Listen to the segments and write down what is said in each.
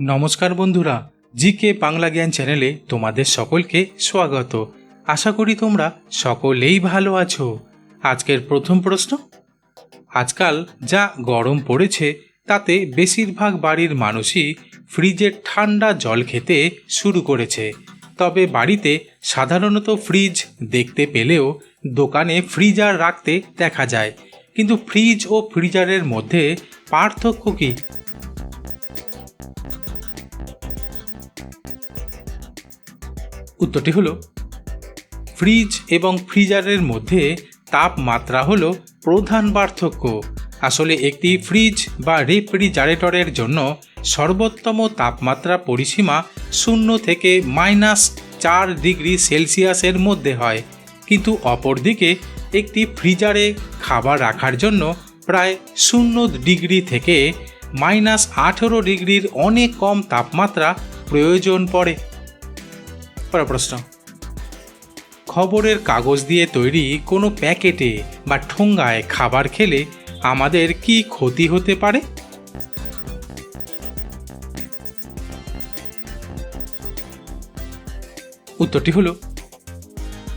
নমস্কার বন্ধুরা জি কে বাংলা জ্ঞান চ্যানেলে তোমাদের সকলকে স্বাগত। আশা করি তোমরা সকলেই ভালো আছো। আজকের প্রথম প্রশ্ন, আজকাল যা গরম পড়েছে, তাতে বেশিরভাগ বাড়ির মানুষই ফ্রিজের ঠান্ডা জল খেতে শুরু করেছে। তবে বাড়িতে সাধারণত ফ্রিজ দেখতে পেলেও দোকানে ফ্রিজার রাখতে দেখা যায়। কিন্তু ফ্রিজ ও ফ্রিজারের মধ্যে পার্থক্য কী? উত্তরটি হলো, ফ্রিজ এবং ফ্রিজারের মধ্যে তাপমাত্রা হলো প্রধান পার্থক্য। আসলে একটি ফ্রিজ বা রেফ্রিজারেটরের জন্য সর্বোত্তম তাপমাত্রা পরিসীমা শূন্য থেকে মাইনাস চার ডিগ্রি সেলসিয়াসের মধ্যে হয়। কিন্তু অপরদিকে একটি ফ্রিজারে খাবার রাখার জন্য প্রায় শূন্য ডিগ্রি থেকে মাইনাস আঠেরো ডিগ্রির অনেক কম তাপমাত্রা প্রয়োজন পড়ে। প্রশ্ন। খবরের কাগজ দিয়ে তৈরি কোনো প্যাকেটে বা ঠোঙ্গায় খাবার খেলে আমাদের কি ক্ষতি হতে পারে? উত্তরটি হলো,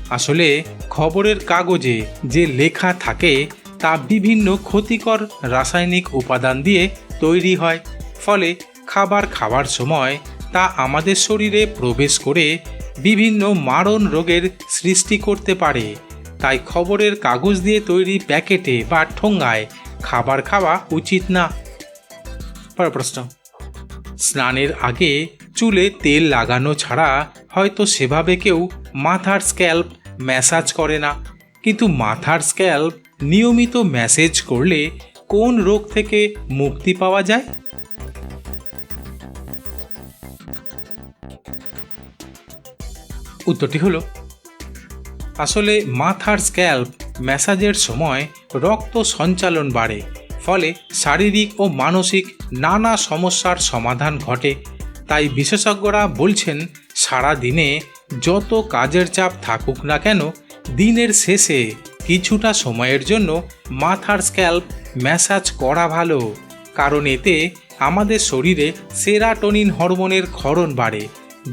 আসলে খবরের কাগজে যে লেখা থাকে তা বিভিন্ন ক্ষতিকর রাসায়নিক উপাদান দিয়ে তৈরি হয়। ফলে খাবার খাওয়ার সময় তা আমাদের শরীরে প্রবেশ করে বিভিন্ন মারণ রোগের সৃষ্টি করতে পারে। তাই খবরের কাগজ দিয়ে তৈরি প্যাকেটে বা ঠোঙ্গায় খাবার খাওয়া উচিত না। পরের প্রশ্ন। স্নানের আগে চুলে তেল লাগানো ছাড়া হয়তো সেভাবে কেউ মাথার স্ক্যাল্প ম্যাসাজ করে না। কিন্তু মাথার স্ক্যাল্প নিয়মিত ম্যাসেজ করলে কোন রোগ থেকে মুক্তি পাওয়া যায়? উত্তরটি হলো, আসলে মাথার স্ক্যাল্প ম্যাসাজের সময় রক্ত সঞ্চালন বাড়ে, ফলে শারীরিক ও মানসিক নানা সমস্যার সমাধান ঘটে। তাই বিশেষজ্ঞরা বলছেন, সারা দিনে যত কাজের চাপ থাকুক না কেন, দিনের শেষে কিছুটা সময়ের জন্য মাথার স্ক্যাল্প ম্যাসাজ করা ভালো, কারণ এতে আমাদের শরীরে সেরাটোনিন হরমোনের ক্ষরণ বাড়ে,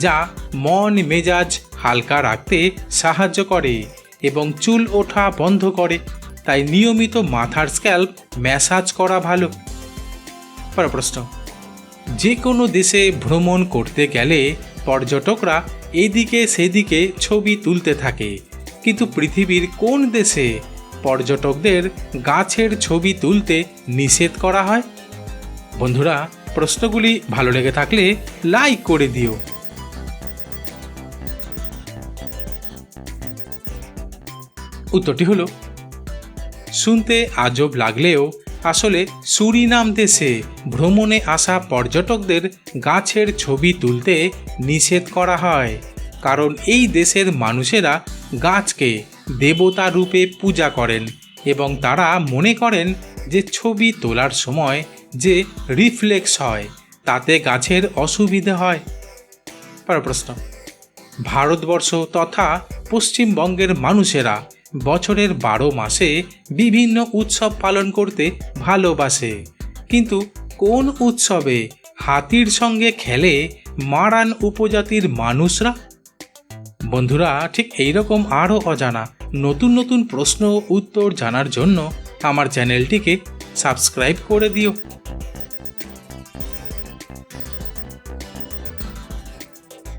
যা মন মেজাজ হালকা রাখতে সাহায্য করে এবং চুল ওঠা বন্ধ করে। তাই নিয়মিত মাথার স্ক্যাল্প ম্যাসাজ করা ভালো। পরের প্রশ্ন। যে কোনো দেশে ভ্রমণ করতে গেলে পর্যটকরা এদিকে সেদিকে ছবি তুলতে থাকে। কিন্তু পৃথিবীর কোন দেশে পর্যটকদের গাছের ছবি তুলতে নিষেধ করা হয়? বন্ধুরা, প্রশ্নগুলি ভালো লেগে থাকলে লাইক করে দিও। উত্তরটি হলো, শুনতে আজব লাগলেও আসলে সুরিনাম দেশে ভ্রমণে আসা পর্যটকদের গাছের ছবি তুলতে নিষেধ করা হয়, কারণ এই দেশের মানুষেরা গাছকে দেবতা রূপে পূজা করেন এবং তারা মনে করেন যে ছবি তোলার সময় যে রিফ্লেক্স হয়, তাতে গাছের অসুবিধে হয়। পরের প্রশ্ন, ভারতবর্ষ তথা পশ্চিমবঙ্গের মানুষেরা বছরের বারো মাসে বিভিন্ন উৎসব পালন করতে ভালোবাসে। কিন্তু কোন উৎসবে হাতির সঙ্গে খেলে মারান উপজাতির মানুষরা? বন্ধুরা, ঠিক এইরকম আরও অজানা নতুন নতুন প্রশ্ন ও উত্তর জানার জন্য আমার চ্যানেলটিকে সাবস্ক্রাইব করে দিও।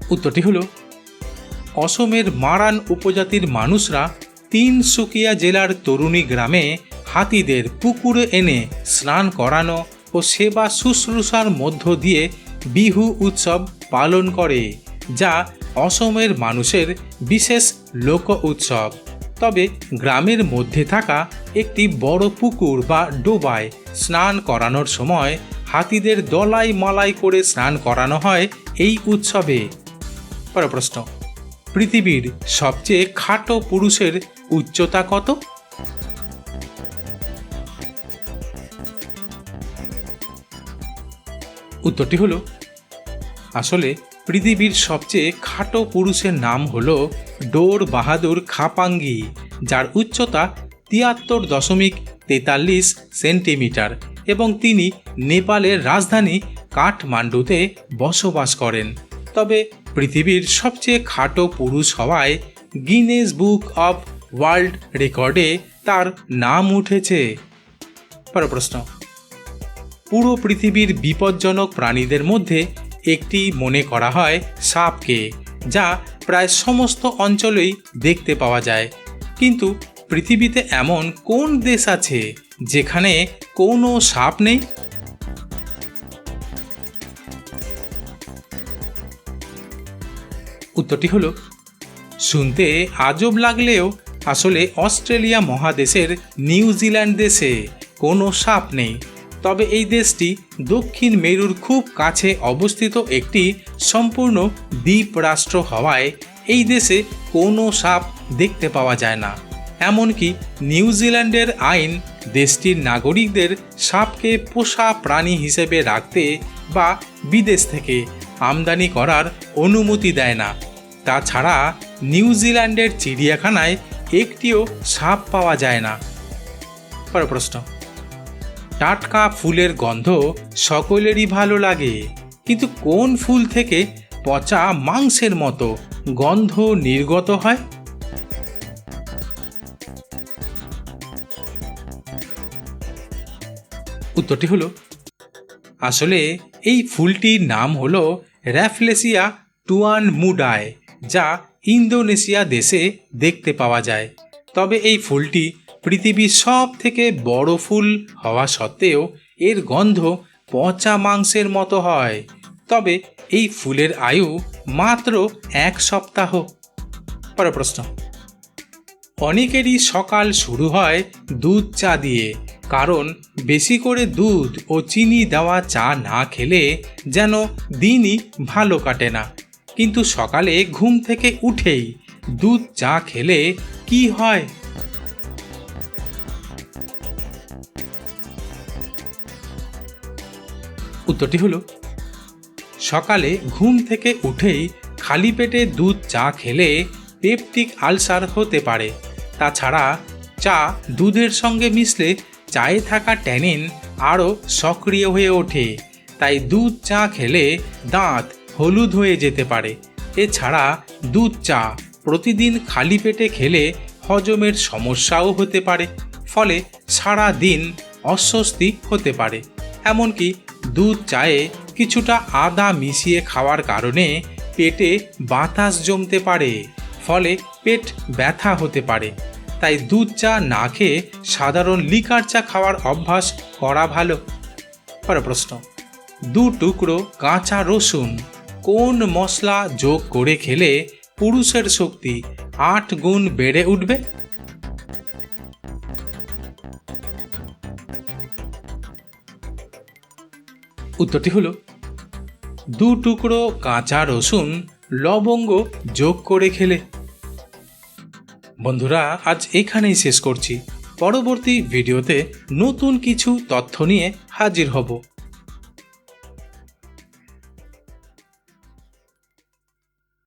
উত্তরটি হলো, অসমের মারান উপজাতির মানুষরা তিনসুকিয়া জেলার তরুণী গ্রামে হাতিদের পুকুরে এনে স্নান করানো ও সেবা শুশ্রূষার মধ্য দিয়ে বিহু উৎসব পালন করে, যা অসমের মানুষের বিশেষ লোক উৎসব। তবে গ্রামের মধ্যে থাকা একটি বড় পুকুর বা ডোবায় স্নান করানোর সময় হাতিদের দলাই মালাই করে স্নান করানো হয় এই উৎসবে। পরের প্রশ্ন, পৃথিবীর সবচেয়ে খাটো পুরুষের উচ্চতা কত? উত্তরটি হলো, আসলে পৃথিবীর সবচেয়ে খাটো পুরুষের নাম হলো ডোর বাহাদুর খাপাঙ্গি, যার উচ্চতা তিয়াত্তর দশমিক তেতাল্লিশ সেন্টিমিটার এবং তিনি নেপালের রাজধানী কাঠমান্ডুতে বসবাস করেন। তবে পৃথিবীর সবচেয়ে খাটো পুরুষ হওয়ায় গিনেস বুক অব ওয়ার্ল্ড রেকর্ডে তার নাম উঠেছে। পরের প্রশ্ন। পুরো পৃথিবীর বিপজ্জনক প্রাণীদের মধ্যে একটি মনে করা হয় সাপকে, যা প্রায় সমস্ত অঞ্চলেই দেখতে পাওয়া যায়। কিন্তু পৃথিবীতে এমন কোন দেশ আছে যেখানে কোনো সাপ নেই? উত্তরটি হলো, শুনতে আজব লাগলেও আসলে অস্ট্রেলিয়া মহাদেশের নিউজিল্যান্ড দেশে কোনো সাপ নেই। তবে এই দেশটি দক্ষিণ মেরুর খুব কাছে অবস্থিত একটি সম্পূর্ণ দ্বীপ রাষ্ট্র হওয়ায় এই দেশে কোনো সাপ দেখতে পাওয়া যায় না। এমনকি নিউজিল্যান্ডের আইন দেশটির নাগরিকদের সাপকে পোষা প্রাণী হিসেবে রাখতে বা বিদেশ থেকে আমদানি করার অনুমতি দেয় না। তাছাড়া নিউজিল্যান্ডের চিড়িয়াখানায় একটিও সাপ পাওয়া যায় না। পরের প্রশ্ন। টাটকা ফুলের গন্ধ সকলেরই ভালো লাগে, কিন্তু কোন ফুল থেকে পচা মাংসের মতো গন্ধ নির্গত হয়? উত্তরটি হলো, আসলে এই ফুলটির নাম হলো র্যাফলেসিয়া টুয়ান মুডায় যা ইন্দোনেশিয়া দেশে দেখতে পাওয়া যায়। তবে এই ফুলটি পৃথিবীর সব থেকে বড় ফুল হওয়া সত্ত্বেও এর গন্ধ পচা মাংসের মতো হয়। তবে এই ফুলের আয়ু মাত্র এক সপ্তাহ। পরের প্রশ্ন। অনেকেরই সকাল শুরু হয় দুধ চা দিয়ে, কারণ বেশি করে দুধ ও চিনি দেওয়া চা না খেলে যেন দিনই ভালো কাটে না। কিন্তু সকালে ঘুম থেকে উঠেই দুধ চা খেলে কি হয়? উত্তরটি হলো, সকালে ঘুম থেকে উঠেই খালি পেটে দুধ চা খেলে পেপটিক আলসার হতে পারে। তাছাড়া চা দুধের সঙ্গে মিশলে চায়ে থাকা ট্যানিন আরও সক্রিয় হয়ে ওঠে। তাই দুধ চা খেলে দাঁত হলুদ হয়ে যেতে পারে। এছাড়া দুধ চা প্রতিদিন খালি পেটে খেলে হজমের সমস্যাও হতে পারে, ফলে সারা দিন অস্বস্তি হতে পারে। এমনকি দুধ চায়ে কিছুটা আদা মিশিয়ে খাওয়ার কারণে পেটে বাতাস জমতে পারে, ফলে পেট ব্যথা হতে পারে। তাই দুধ চা না খেয়ে সাধারণ লিকার চা খাওয়ার অভ্যাস করা ভালো। পরের প্রশ্ন, দু টুকরো কাঁচা রসুন কোন মশলা যোগ করে খেলে পুরুষের শক্তি আট গুণ বেড়ে উঠবে? উত্তরটি হলো, দু টুকরো কাঁচা রসুন লবঙ্গ যোগ করে খেলে। বন্ধুরা, আজ এখানেই শেষ করছি। পরবর্তী ভিডিওতে নতুন কিছু তথ্য নিয়ে হাজির হব।